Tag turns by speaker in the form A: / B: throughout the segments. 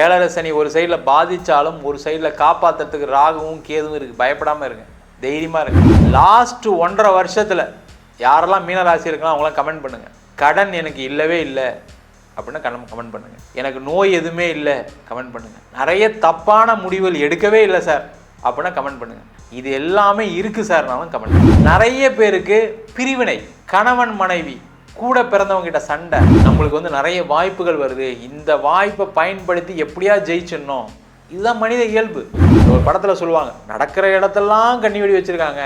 A: ஏழரை சனி ஒரு சைடில் பாதித்தாலும் ஒரு சைடில் காப்பாற்றுறதுக்கு ராகுவும் கேதுவும் இருக்குது பயப்படாமல் இருங்க. தைரியமாக இருங்க. லாஸ்ட்டு ஒன்றரை வருஷத்தில் யாரெல்லாம் மீனராசி இருக்கலாம் அவங்களாம் கமெண்ட் பண்ணுங்கள் கடன் எனக்கு இல்லவே இல்லை அப்படின்னு கமெண்ட் கமெண்ட் பண்ணுங்கள் எனக்கு நோய் எதுவுமே இல்லை கமெண்ட் பண்ணுங்கள் நிறைய தப்பான முடிவுகள் எடுக்கவே இல்லை சார் அப்படின்னா கமெண்ட் பண்ணுங்கள் இது எல்லாமே இருக்குது சார்னாலும் கமெண்ட் நிறைய பேருக்கு பிரிவினை. கணவன் மனைவி கூட பிறந்தவங்ககிட்ட சண்டை நம்மளுக்கு வந்து நிறைய வாய்ப்புகள் வருது. இந்த வாய்ப்பை பயன்படுத்தி எப்படியா ஜெயிச்சிடணும்? இதுதான் மனித இயல்பு. ஒரு படத்தில் சொல்லுவாங்க நடக்கிற இடத்தெல்லாம் கண்ணி வெடி வச்சுருக்காங்க.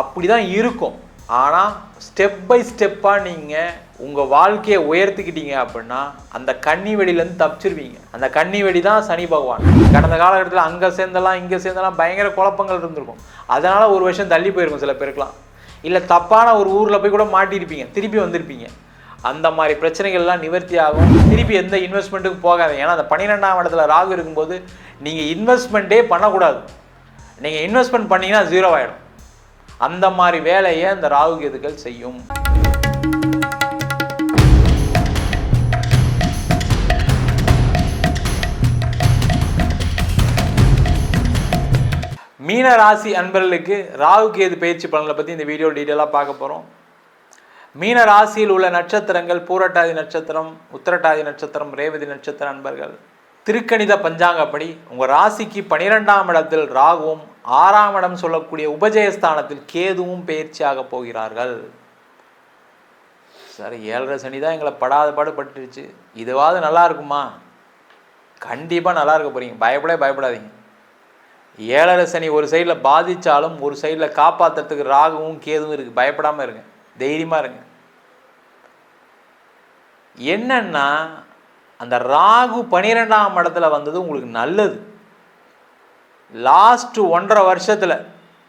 A: அப்படி தான் இருக்கும் ஆனால் ஸ்டெப் பை ஸ்டெப்பாக நீங்கள் உங்கள் வாழ்க்கையை உயர்த்திக்கிட்டீங்க அப்படின்னா அந்த கன்னி வெடியிலேருந்து தப்பிச்சிருவீங்க. அந்த கன்னி வெடி தான் சனி பகவான். கடந்த காலகட்டத்தில் அங்கே சேர்ந்தெல்லாம் இங்கே சேர்ந்தெல்லாம் பயங்கர குழப்பங்கள் இருந்திருக்கும். அதனால் ஒரு வருஷம் தள்ளி போயிருக்கும் சில பேருக்குலாம் இல்லை தப்பான ஒரு ஊரில் போய் கூட மாட்டியிருப்பீங்க திருப்பி வந்திருப்பீங்க. அந்த மாதிரி பிரச்சனைகள்லாம் நிவர்த்தி ஆகும். திருப்பி எந்த இன்வெஸ்ட்மெண்ட்டுக்கும் போகாது ஏன்னா அந்த பன்னிரெண்டாம் இடத்துல ராகு இருக்கும்போது நீங்கள் இன்வெஸ்ட்மெண்ட்டே பண்ணக்கூடாது. நீங்கள் இன்வெஸ்ட்மெண்ட் பண்ணீங்கன்னா ஜீரோ ஆகிடும் அந்த மாதிரி வேலையை அந்த ராகு கேதுக்கள் செய்யும். மீன ராசி அன்பர்களுக்கு ராகு கேது பயிற்சி பலன்களை பற்றி இந்த வீடியோ டீட்டெயிலாக பார்க்க போகிறோம் மீன ராசியில் உள்ள நட்சத்திரங்கள் பூரட்டாதி நட்சத்திரம் உத்திரட்டாதி நட்சத்திரம் ரேவதி நட்சத்திர அன்பர்கள். திருக்கணித பஞ்சாங்கப்படி உங்கள் ராசிக்கு பனிரெண்டாம் இடத்தில் ராகுவும் ஆறாம் இடம் சொல்லக்கூடிய உபஜயஸ்தானத்தில் கேதுவும் பயிற்சியாக போகிறார்கள். சரி ஏழரை சனி தான் எங்களை படாத பாடு பட்டுருச்சு. இதுவாவது நல்லா இருக்குமா? கண்டிப்பாக நல்லா இருக்க போகிறீங்க பயப்படவே பயப்படாதீங்க. ஏழரை சனி ஒரு சைடில் பாதித்தாலும் ஒரு சைடில் காப்பாற்றுறதுக்கு ராகுவும் கேதுவும் இருக்குது பயப்படாமல் இருங்க. தைரியமாக இருங்க. என்னன்னா அந்த ராகு பனிரெண்டாம் இடத்துல வந்தது உங்களுக்கு நல்லது. லாஸ்ட்டு ஒன்றரை வருஷத்தில்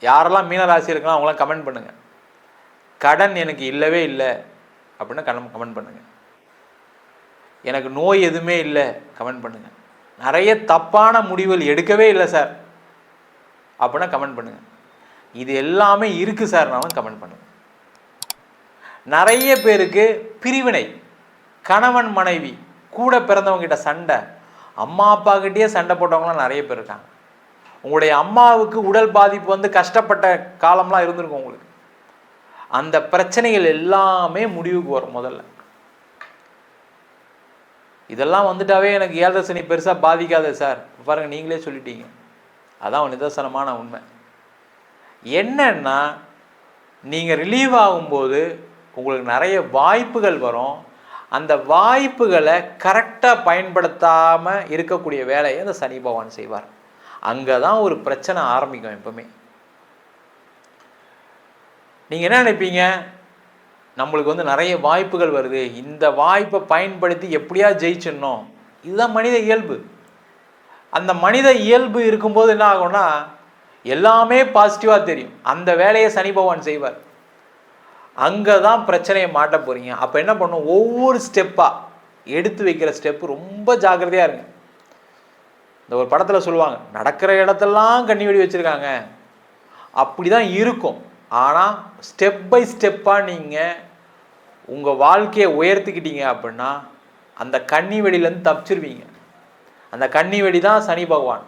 A: யாரெல்லாம் மீனராசி இருக்கலாம் அவங்களாம் கமெண்ட் பண்ணுங்கள் கடன் எனக்கு இல்லவே இல்லை அப்படின்னு கடன் கமெண்ட் பண்ணுங்கள் எனக்கு நோய் எதுவுமே இல்லை கமெண்ட் பண்ணுங்கள் நிறைய தப்பான முடிவுகள் எடுக்கவே இல்லை சார் அப்படின்னா கமெண்ட் பண்ணுங்கள் இது எல்லாமே இருக்குது சார்னாலும் கமெண்ட் பண்ணுங்கள் நிறைய பேருக்கு பிரிவினை கணவன் மனைவி கூட பிறந்தவங்ககிட்ட சண்டை அம்மா அப்பா கிட்டேயே சண்டை போட்டவங்களாம் நிறைய பேர் இருக்காங்க. உங்களுடைய அம்மாவுக்கு உடல் பாதிப்பு வந்து கஷ்டப்பட்ட காலம்லாம் இருந்திருக்கும் உங்களுக்கு. அந்த பிரச்சனைகள் எல்லாமே முடிவுக்கு வரும் முதல்ல. இதெல்லாம் வந்துட்டாவே எனக்கு ஏழரை சனி பெருசாக பாதிக்காது சார் பாருங்கள் நீங்களே சொல்லிட்டீங்க. அதான் நிதர்சனமான உண்மை. என்னன்னா நீங்கள் ரிலீவ் ஆகும்போது உங்களுக்கு நிறைய வாய்ப்புகள் வரும். அந்த வாய்ப்புகளை கரெக்டாக பயன்படுத்தாமல் இருக்கக்கூடிய வேலையை அந்த சனி பகவான் செய்வார். அங்கே தான் ஒரு பிரச்சனை ஆரம்பிக்கும் எப்பவுமே. நீங்கள் என்ன நினைப்பீங்க? நம்மளுக்கு வந்து நிறைய வாய்ப்புகள் வருது. இந்த வாய்ப்பை பயன்படுத்தி எப்படியா ஜெயிச்சிடணும். இதுதான் மனித இயல்பு. அந்த மனித இயல்பு இருக்கும்போது என்ன ஆகும்னா எல்லாமே பாசிட்டிவாக தெரியும். அந்த வேலையை சனி பகவான் செய்வார். அங்கே தான் பிரச்சனையை மாட்ட போகிறீங்க அப்போ என்ன பண்ணும்? ஒவ்வொரு ஸ்டெப்பாக எடுத்து வைக்கிற ஸ்டெப்பு ரொம்ப ஜாக்கிரதையாக இருங்க. இந்த ஒரு படத்தில் சொல்லுவாங்க நடக்கிற இடத்தெல்லாம் கண்ணி வெடி வச்சுருக்காங்க. அப்படி தான் இருக்கும். ஆனால் ஸ்டெப் பை ஸ்டெப்பாக நீங்கள் உங்கள் வாழ்க்கையை உயர்த்திக்கிட்டீங்க அப்படின்னா அந்த கன்னி வெடியிலேருந்து தப்பிச்சிருவீங்க. அந்த கன்னி வெடி தான் சனி பகவான்.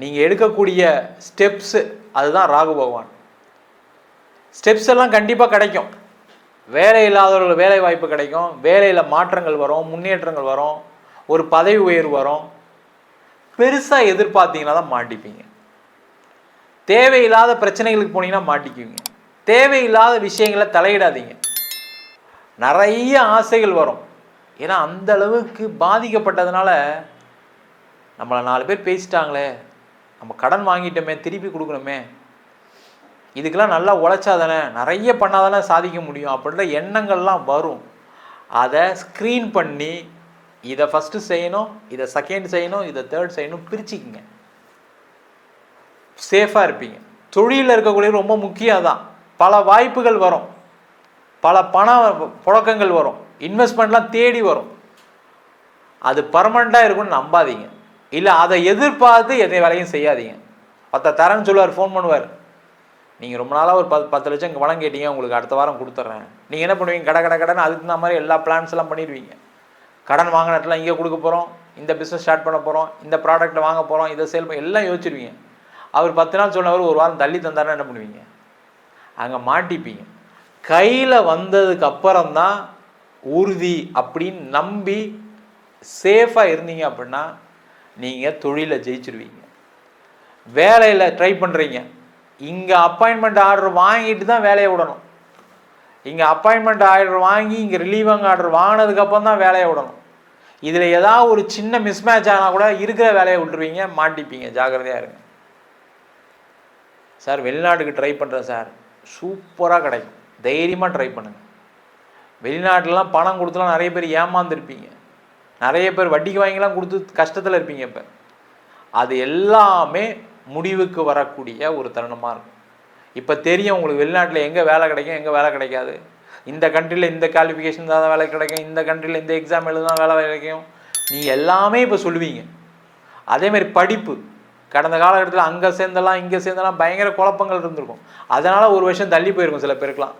A: நீங்கள் எடுக்கக்கூடிய ஸ்டெப்ஸு அதுதான் ராகு பகவான். ஸ்டெப்ஸ் எல்லாம் கண்டிப்பாக கிடைக்கும். வேலை இல்லாதவர்கள் வேலை வாய்ப்பு கிடைக்கும். வேலையில் மாற்றங்கள் வரும் முன்னேற்றங்கள் வரும் ஒரு பதவி உயர்வு வரும். பெருசாக எதிர்பார்த்தீங்கன்னா தான் மாட்டிப்பீங்க. தேவையில்லாத பிரச்சனைகளுக்கு போனீங்கன்னா மாட்டிக்குவீங்க. தேவையில்லாத விஷயங்களை தலையிடாதீங்க. நிறைய ஆசைகள் வரும். ஏன்னா அந்த அளவுக்கு பாதிக்கப்பட்டதுனால நம்மளை நாலு பேர் பேசிட்டாங்களே நம்ம கடன் வாங்கிட்டோமே திருப்பி கொடுக்கணுமே. இதுக்கெல்லாம் நல்லா உழைச்சா தானே நிறைய பண்ணால் தானே சாதிக்க முடியும். அப்படின்ற எண்ணங்கள்லாம் வரும். அதை ஸ்க்ரீன் பண்ணி இதை ஃபஸ்ட்டு செய்யணும் இதை செகண்ட் செய்யணும் இதை தேர்ட் செய்யணும் பிரிச்சுக்குங்க. சேஃபாக இருப்பீங்க. தொழிலில் இருக்கக்கூடிய ரொம்ப முக்கியம் தான் பல வாய்ப்புகள் வரும். பல பண புழக்கங்கள் வரும். இன்வெஸ்ட்மெண்ட்லாம் தேடி வரும். அது பர்மனெண்ட்டாக இருக்கும்னு நம்பாதீங்க. இல்லை அதை எதிர்பார்த்து எதை வேலையும் செய்யாதீங்க. பத்த தரேன்னு சொல்லுவார் ஃபோன் பண்ணுவார். நீங்கள் ரொம்ப நாளாக ஒரு பத்து பத்து லட்சம் இங்கே பணம் கேட்டீங்க உங்களுக்கு அடுத்த வாரம் கொடுத்துட்றேன் நீங்கள் என்ன பண்ணுவீங்க? கடை கடை கடன் அதுக்கு தகுந்த மாதிரி எல்லா பிளான்ஸ் எல்லாம் பண்ணிடுவீங்க. கடன் வாங்கின இங்கே கொடுக்க போகிறோம் இந்த பிஸ்னஸ் ஸ்டார்ட் பண்ண போகிறோம் இந்த ப்ராடக்ட்டை வாங்க போகிறோம் இதை சேல் பண்ண எல்லாம் யோசிச்சிருவீங்க. அவர் பத்து நாள் சொன்னவர் ஒரு வாரம் தள்ளி தந்தாருன்னா என்ன பண்ணுவீங்க? அங்கே மாட்டிப்பீங்க. கையில் வந்ததுக்கு அப்புறம் தான் உறுதி அப்படின்னு நம்பி சேஃபாக இருந்தீங்க அப்படின்னா நீங்கள் தொழிலை ஜெயிச்சிருவீங்க. வேலையில் ட்ரை பண்ணுறீங்க இங்கே அப்பாயின்மெண்ட் ஆர்டர் வாங்கிட்டு தான் வேலையை விடணும். இங்கே அப்பாயின்மெண்ட் ஆர்டர் வாங்கி இங்கே ரிலீவிங் ஆர்டர் வாங்கினதுக்கப்புறம் தான் வேலையை விடணும். இதில் ஏதாவது ஒரு சின்ன மிஸ்மேட்ச் ஆனால் கூட இருக்கிற வேலையை விட்டுருவீங்க மாட்டிப்பீங்க. ஜாக்கிரதையாக இருங்க. சார் வெளிநாட்டுக்கு ட்ரை பண்ணுறேன் சார். சூப்பராக கிடைக்கும். தைரியமாக ட்ரை பண்ணுங்கள் வெளிநாட்டிலலாம் பணம் கொடுத்துலாம் நிறைய பேர் ஏமாந்துருப்பீங்க. நிறைய பேர் வட்டிக்கு வாங்கிலாம் கொடுத்து கஷ்டத்தில் இருப்பீங்க இப்போ. அது எல்லாமே முடிவுக்கு வரக்கூடிய ஒரு தருணமாக இருக்கும். இப்போ தெரியும் உங்களுக்கு வெளிநாட்டில் எங்கே வேலை கிடைக்கும் எங்கே வேலை கிடைக்காது. இந்த கண்ட்ரியில் இந்த குவாலிஃபிகேஷன் தான் வேலை கிடைக்கும் இந்த கண்ட்ரியில் இந்த எக்ஸாம் எழுதுனா வேலை கிடைக்கும். நீ எல்லாமே இப்போ சொல்லுவீங்க. அதேமாதிரி படிப்பு. கடந்த காலகட்டத்தில் அங்கே சேர்ந்தெல்லாம் இங்கே சேர்ந்தெல்லாம் பயங்கர குழப்பங்கள் இருந்திருக்கும். அதனால் ஒரு வருஷம் தள்ளி போயிருக்கும் சில பேருக்குலாம்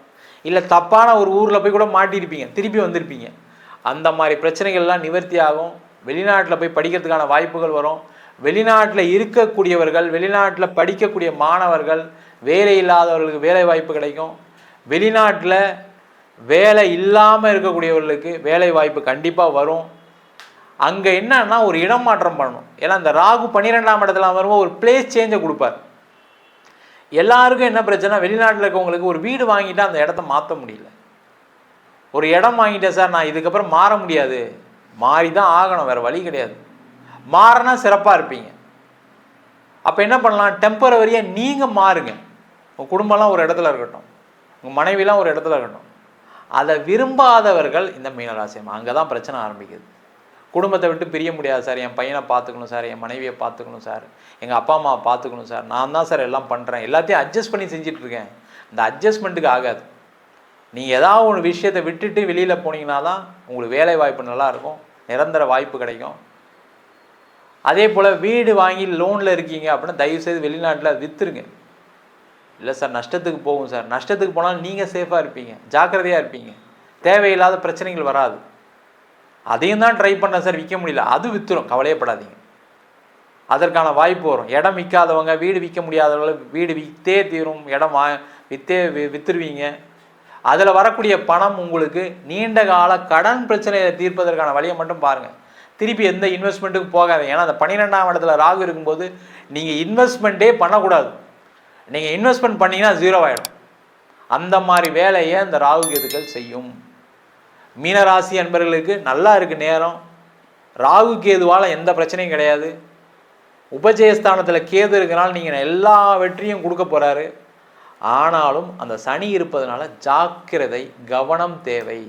A: இல்லை தப்பான ஒரு ஊரில் போய் கூட மாட்டியிருப்பீங்க திருப்பி வந்திருப்பீங்க. அந்த மாதிரி பிரச்சனைகள்லாம் நிவர்த்தி ஆகும். வெளிநாட்டில் போய் படிக்கிறதுக்கான வாய்ப்புகள் வரும். வெளிநாட்டில் இருக்கக்கூடியவர்கள் வெளிநாட்டில் படிக்கக்கூடிய மாணவர்கள் வேலை இல்லாதவர்களுக்கு வேலை வாய்ப்பு கிடைக்கும். வெளிநாட்டில் வேலை இல்லாமல் இருக்கக்கூடியவர்களுக்கு வேலை வாய்ப்பு கண்டிப்பாக வரும். அங்கே என்னன்னா ஒரு இடம் மாற்றம் பண்ணணும். ஏன்னா அந்த ராகு பன்னிரெண்டாம் இடத்துல வரும்போது ஒரு பிளேஸ் சேஞ்சை கொடுப்பார். எல்லாருக்கும் என்ன பிரச்சனை? வெளிநாட்டில் இருக்கவங்களுக்கு ஒரு வீடு வாங்கிட்டு அந்த இடத்த மாற்ற முடியல. ஒரு இடம் வாங்கிட்டேன் சார் நான் இதுக்கப்புறம் மாற முடியாது. மாறி தான் ஆகணும் வேறு வழி கிடையாது. மாறினா சிறப்பாக இருப்பீங்க. அப்போ என்ன பண்ணலாம்? டெம்பரவரியாக நீங்கள் மாறுங்க. உங்கள் குடும்பம்லாம் ஒரு இடத்துல இருக்கட்டும். உங்கள் மனைவிலாம் ஒரு இடத்துல இருக்கட்டும். அதை விரும்பாதவர்கள் இந்த மீனராசியம் அங்கே தான் பிரச்சனை ஆரம்பிக்குது. குடும்பத்தை விட்டு பிரிய முடியாது சார். என் பையனை பார்த்துக்கணும் சார். என் மனைவியை பார்த்துக்கணும் சார். எங்கள் அப்பா அம்மாவை பார்த்துக்கணும் சார். நான் தான் சார் எல்லாம் பண்ணுறேன் எல்லாத்தையும் அட்ஜஸ்ட் பண்ணி செஞ்சிட்ருக்கேன் இந்த அட்ஜஸ்ட்மெண்ட்டுக்கு ஆகாது. நீங்கள் ஏதாவது ஒரு விஷயத்தை விட்டுட்டு வெளியில் போனீங்கன்னா தான் உங்களுக்கு வேலை வாய்ப்பு நல்லாயிருக்கும் நிரந்தர வாய்ப்பு கிடைக்கும். அதே போல் வீடு வாங்கி லோனில் இருக்கீங்க அப்படின்னா தயவுசெய்து வெளிநாட்டில் விற்றுருங்க இல்லை சார் நஷ்டத்துக்கு போகும் சார். நஷ்டத்துக்கு போனாலும் நீங்கள் சேஃபாக இருப்பீங்க. ஜாக்கிரதையாக இருப்பீங்க. தேவையில்லாத பிரச்சனைகள் வராது. அதையும் தான் ட்ரை பண்ண சார் விற்க முடியல. அது விற்றுரும் கவலையப்படாதீங்க. அதற்கான வாய்ப்பு வரும். இடம் விற்காதவங்க வீடு விற்க முடியாதவங்க வீடு விற்றே தீரும். இடம் வா விற்றே வி விற்றுருவீங்க அதில் வரக்கூடிய பணம் உங்களுக்கு நீண்ட கால கடன் பிரச்சனையை தீர்ப்பதற்கான வழியை மட்டும் பாருங்கள் திருப்பி எந்த இன்வெஸ்ட்மெண்ட்டுக்கும் போகாது ஏன்னா அந்த பன்னிரெண்டாம் இடத்துல ராகு இருக்கும்போது நீங்கள் இன்வெஸ்ட்மெண்ட்டே பண்ணக்கூடாது. நீங்கள் இன்வெஸ்ட்மெண்ட் பண்ணிங்கன்னா ஜீரோ ஆகிடும் அந்த மாதிரி வேலையை அந்த ராகு கேதுகள் செய்யும்? மீனராசி அன்பர்களுக்கு நல்லா இருக்குது நேரம். ராகு கேதுவால் எந்த பிரச்சனையும் கிடையாது. உபஜயஸ்தானத்தில் கேது இருக்கிறனால நீங்கள் எல்லா வெற்றியும் கொடுக்க போகிறாரு ஆனாலும் அந்த சனி இருப்பதனால ஜாக்கிரதை கவனம் தேவை.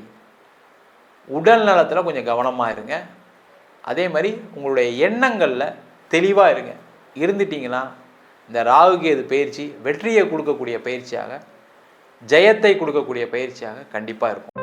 A: உடல் நலத்தில் கொஞ்சம் கவனமாக இருங்க. அதே மாதிரி உங்களுடைய எண்ணங்களில் தெளிவாக இருங்க. இருந்துட்டிங்கன்னா இந்த ராகு கேது பயிற்சி வெற்றியை கொடுக்கக்கூடிய பயிற்சியாக ஜெயத்தை கொடுக்கக்கூடிய பயிற்சியாக கண்டிப்பாக இருக்கும்.